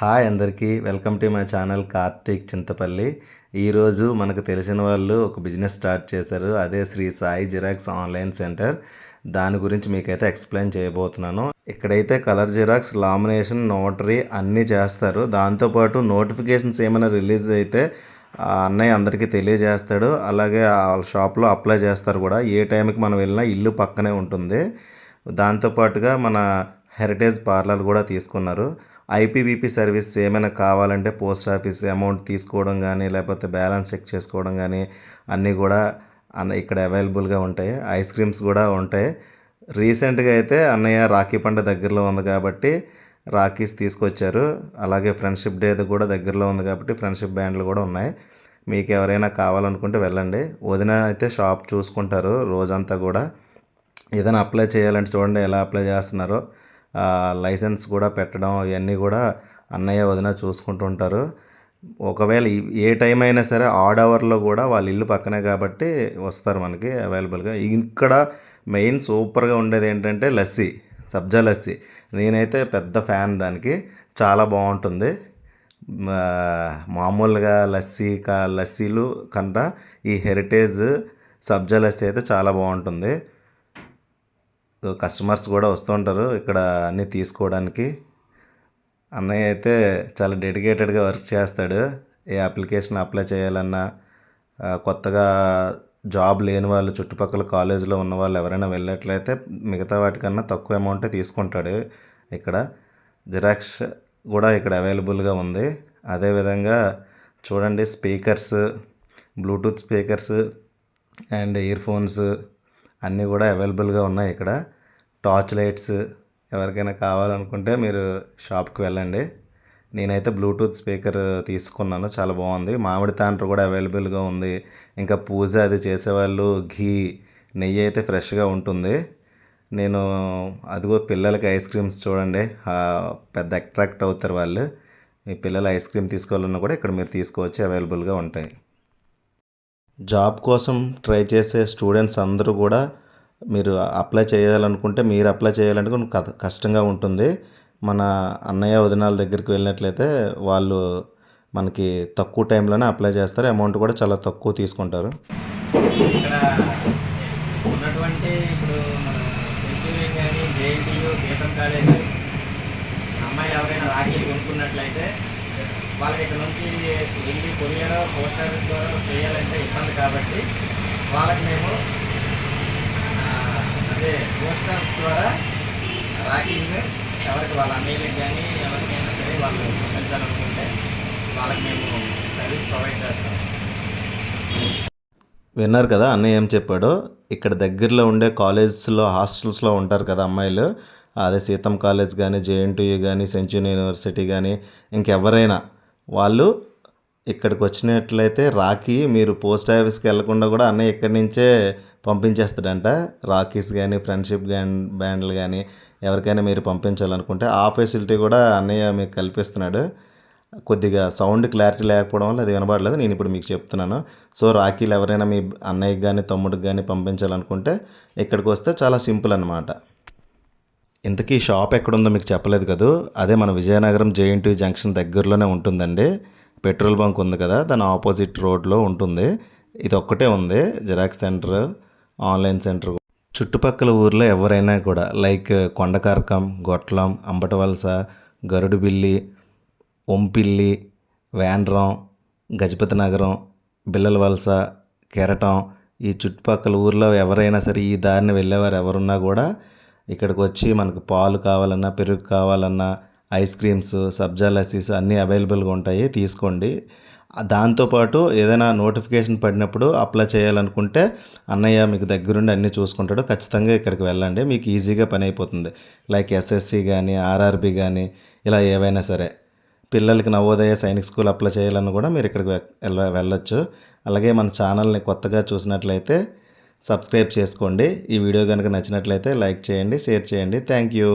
Hi అందరికీ. Welcome to my channel Karthik Chintapalli. ఈరోజు మనకు తెలిసిన వాళ్ళు ఒక బిజినెస్ స్టార్ట్ చేశారు. అదే Sri Sai xerox online centre. దాని గురించి మీకైతే ఎక్స్ప్లెయిన్ చేయబోతున్నాను. ఇక్కడైతే కలర్ జిరాక్స్ లామినేషన్ నోటరీ అన్నీ చేస్తారు. దాంతోపాటు నోటిఫికేషన్స్ ఏమైనా రిలీజ్ అయితే ఆ అన్నయ్య అందరికీ తెలియజేస్తాడు. అలాగే వాళ్ళ షాప్లో అప్లై చేస్తారు కూడా. ఏ టైంకి మనం వెళ్ళినా ఇల్లు పక్కనే ఉంటుంది. దాంతోపాటుగా మన హెరిటేజ్ పార్లర్ కూడా తీసుకున్నారు. ఐపీబీపీ సర్వీస్ ఏమైనా కావాలంటే పోస్ట్ ఆఫీస్ అమౌంట్ తీసుకోవడం కానీ లేకపోతే బ్యాలెన్స్ చెక్ చేసుకోవడం కానీ అన్నీ కూడా అన్న ఇక్కడ అవైలబుల్గా ఉంటాయి. ఐస్ క్రీమ్స్ కూడా ఉంటాయి. రీసెంట్గా అయితే అన్నయ్య రాఖీ పండు దగ్గరలో ఉంది కాబట్టి రాఖీస్ తీసుకొచ్చారు. అలాగే ఫ్రెండ్షిప్ డే కూడా దగ్గరలో ఉంది కాబట్టి ఫ్రెండ్షిప్ బ్యాండ్లు కూడా ఉన్నాయి. మీకు ఎవరైనా కావాలనుకుంటే వెళ్ళండి. వదిన అయితే షాప్ చూసుకుంటారు రోజంతా కూడా. ఏదైనా అప్లై చేయాలంటే చూడండి ఎలా అప్లై చేస్తున్నారో. లైసెన్స్ కూడా పెట్టడం ఇవన్నీ కూడా అన్నయ్య వదిన చూసుకుంటూ ఉంటారు. ఒకవేళ ఏ టైం అయినా సరే ఆడ్ అవర్లో కూడా వాళ్ళ ఇల్లు పక్కనే కాబట్టి వస్తారు మనకి అవైలబుల్గా ఇక్కడ మెయిన్ సూపర్గా ఉండేది ఏంటంటే లస్సీ సబ్జా లస్సీ. నేనైతే పెద్ద ఫ్యాన్ దానికి. చాలా బాగుంటుంది. మామూలుగా లస్సీ కా లస్సీలు కన్నా ఈ హెరిటేజ్ సబ్జా లస్సీ అయితే చాలా బాగుంటుంది. కస్టమర్స్ కూడా వస్తుంటారు ఇక్కడ అన్నీ తీసుకోవడానికి. అన్నయ్య అయితే చాలా డెడికేటెడ్గా వర్క్ చేస్తాడు. ఏ అప్లికేషన్ అప్లై చేయాలన్నా కొత్తగా జాబ్ లేని వాళ్ళు చుట్టుపక్కల కాలేజీలో ఉన్న వాళ్ళు ఎవరైనా వెళ్ళినట్లయితే మిగతా వాటికన్నా తక్కువ అమౌంటే తీసుకుంటాడు ఇక్కడ. జిరాక్స్ కూడా ఇక్కడ అవైలబుల్గా ఉంది. అదేవిధంగా చూడండి speakers bluetooth speakers and ear phones అన్నీ కూడా అవైలబుల్గా ఉన్నాయి ఇక్కడ. టార్చ్ లైట్స్ ఎవరికైనా కావాలనుకుంటే మీరు షాప్కి వెళ్ళండి. నేనైతే బ్లూటూత్ స్పీకర్ తీసుకున్నాను చాలా బాగుంది. మామిడి తాండ్ర కూడా అవైలబుల్గా ఉంది. ఇంకా పూజ అది చేసేవాళ్ళు ఘీ నెయ్యి అయితే ఫ్రెష్గా ఉంటుంది. నేను అదిగో పిల్లలకి ఐస్ క్రీమ్స్ చూడండి. పెద్ద అట్రాక్ట్ అవుతారు వాళ్ళు. మీ పిల్లలు ఐస్ క్రీమ్ తీసుకోవాలన్నా కూడా ఇక్కడ మీరు తీసుకోవచ్చు అవైలబుల్గా ఉంటాయి. జాబ్ కోసం ట్రై చేసే స్టూడెంట్స్ అందరూ కూడా మీరు అప్లై చేయాలనుకుంటే మీరు అప్లై చేయాలంటే కొంచెం కష్టంగా ఉంటుంది. మన అన్నయ్య వదినాల దగ్గరికి వెళ్ళినట్లయితే వాళ్ళు మనకి తక్కువ టైంలోనే అప్లై చేస్తారు. అమౌంట్ కూడా చాలా తక్కువ తీసుకుంటారు. ఇక్కడ ఉన్నటువంటి ఇప్పుడు మన కానీ జేఎన్టీయూ సీతం కాలేజ్ ఎవరైనా రాఖీలు కొనుక్కున్నట్లయితే వాళ్ళకి ఇక్కడ నుంచి వెళ్ళి కొరియర్ పోస్ట్ ఆఫీస్ ద్వారా చేయాలంటే ఇబ్బంది కాబట్టి వాళ్ళకి మేము అదే పోస్ట్ ఆఫీస్ ద్వారా ర్యాకింగ్ ఎవరికి వాళ్ళ అన్నయ్యలకు కానీ ఎవరికైనా సరే వాళ్ళు పంపించాలనుకుంటే వాళ్ళకి మేము సర్వీస్ ప్రొవైడ్ చేస్తాం. విన్నారు కదా అన్నయ్య ఏం చెప్పాడో? ఇక్కడ దగ్గరలో ఉండే కాలేజెస్లో హాస్టల్స్లో ఉంటారు కదా అమ్మాయిలు. అదే సీతం కాలేజ్ కానీ జేఎన్టీయూ కానీ సెంచురీ యూనివర్సిటీ కానీ ఇంకెవరైనా వాళ్ళు ఇక్కడికి వచ్చినట్లయితే రాఖీ మీరు పోస్ట్ ఆఫీస్కి వెళ్ళకుండా కూడా అన్నయ్య ఇక్కడి నుంచే పంపించేస్తాడంట. రాఖీస్ కానీ ఫ్రెండ్షిప్ బ్యాండ్ బ్యాండ్లు కానీ ఎవరికైనా మీరు పంపించాలనుకుంటే ఆ ఫెసిలిటీ కూడా అన్నయ్య మీకు కల్పిస్తున్నాడు. కొద్దిగా సౌండ్ క్లారిటీ లేకపోవడం వల్ల అది వినబడలేదు. నేను ఇప్పుడు మీకు చెప్తున్నాను. సో రాఖీలు ఎవరైనా మీ అన్నయ్యకి కానీ తమ్ముడికి కానీ పంపించాలనుకుంటే ఇక్కడికి వస్తే చాలా సింపుల్ అనమాట ఇంతకీ షాప్ ఎక్కడుందో మీకు చెప్పలేదు కదా? అదే మన విజయనగరం జేఎన్టీ జంక్షన్ దగ్గరలోనే ఉంటుందండి. పెట్రోల్ బంక్ ఉంది కదా దాని ఆపోజిట్ రోడ్లో ఉంటుంది. ఇది ఒక్కటే ఉంది జిరాక్స్ సెంటర్ ఆన్లైన్ సెంటర్. చుట్టుపక్కల ఊర్లో ఎవరైనా కూడా లైక్ కొండకారకం గొట్లం అంబటవలస గరుడుబిల్లి ఒంపిల్లి వేండ్రం గజపతి నగరం బిల్లలవలస కెరటం ఈ చుట్టుపక్కల ఊర్లో ఎవరైనా సరే ఈ దారిని వెళ్ళేవారు ఎవరున్నా కూడా ఇక్కడికి వచ్చి మనకు పాలు కావాలన్నా పెరుగు కావాలన్నా ఐస్ క్రీమ్స్ సబ్జా లస్సీస్ అన్నీ అవైలబుల్గా ఉంటాయి తీసుకోండి. దాంతోపాటు ఏదైనా నోటిఫికేషన్ పడినప్పుడు అప్లై చేయాలనుకుంటే అన్నయ్య మీకు దగ్గరుండి అన్నీ చూసుకుంటాడు. ఖచ్చితంగా ఇక్కడికి వెళ్ళండి. మీకు ఈజీగా పని అయిపోతుంది. లైక్ ఎస్ఎస్సి కానీ ఆర్ఆర్బి కానీ ఇలా ఏవైనా సరే. పిల్లలకి నవోదయ సైనిక్ స్కూల్ అప్లై చేయాలన్నా కూడా మీరు ఇక్కడికి వెళ్ళ వెళ్ళొచ్చు. అలాగే మన ఛానల్ని కొత్తగా చూసినట్లయితే సబ్స్క్రైబ్ చేసుకోండి. ఈ వీడియో కనుక నచ్చినట్లయితే లైక్ చేయండి షేర్ చేయండి. Thank you.